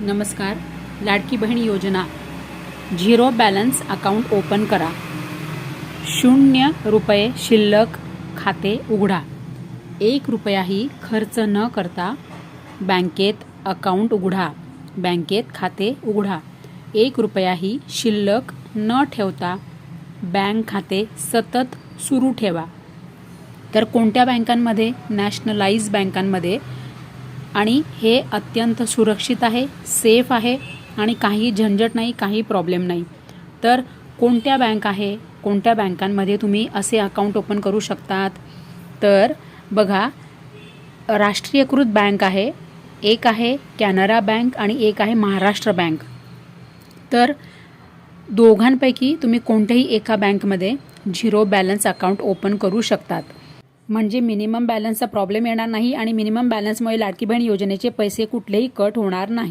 नमस्कार. लाडकी बहीण योजना. Zero balance account open करा. शून्य रुपये शिल्लक खाते उघडा. एक रुपयाही खर्च न करता बँकेत अकाउंट उघडा. बँकेत खाते उघडा. एक रुपयाही शिल्लक न ठेवता बँक खाते सतत सुरू ठेवा. तर कोणत्या बँकांमध्ये? नॅशनलाइज बँकांमध्ये आणि हे अत्यंत सुरक्षित आहे सेफ आहे आणि काही झंझट नाही काही प्रॉब्लेम नाही. तर कोणत्या बँक आहे कोणत्या बँकांमध्ये तुम्ही असे अकाउंट ओपन करू शकतात? तर बघा राष्ट्रीयकृत बँक आहे एक आहे कॅनरा बँक आणि एक आहे महाराष्ट्र बँक तर दोघांपैकी तुम्ही कोणत्याही एका बँकमध्ये झिरो बॅलन्स अकाउंट ओपन करू शकतात. म्हणजे मिनिमम बॅलन्सचा प्रॉब्लेम येणार नाही आणि मिनिमम बॅलन्समुळे लाडकी बहीण योजनेचे पैसे कुठलेही कट होणार नाही.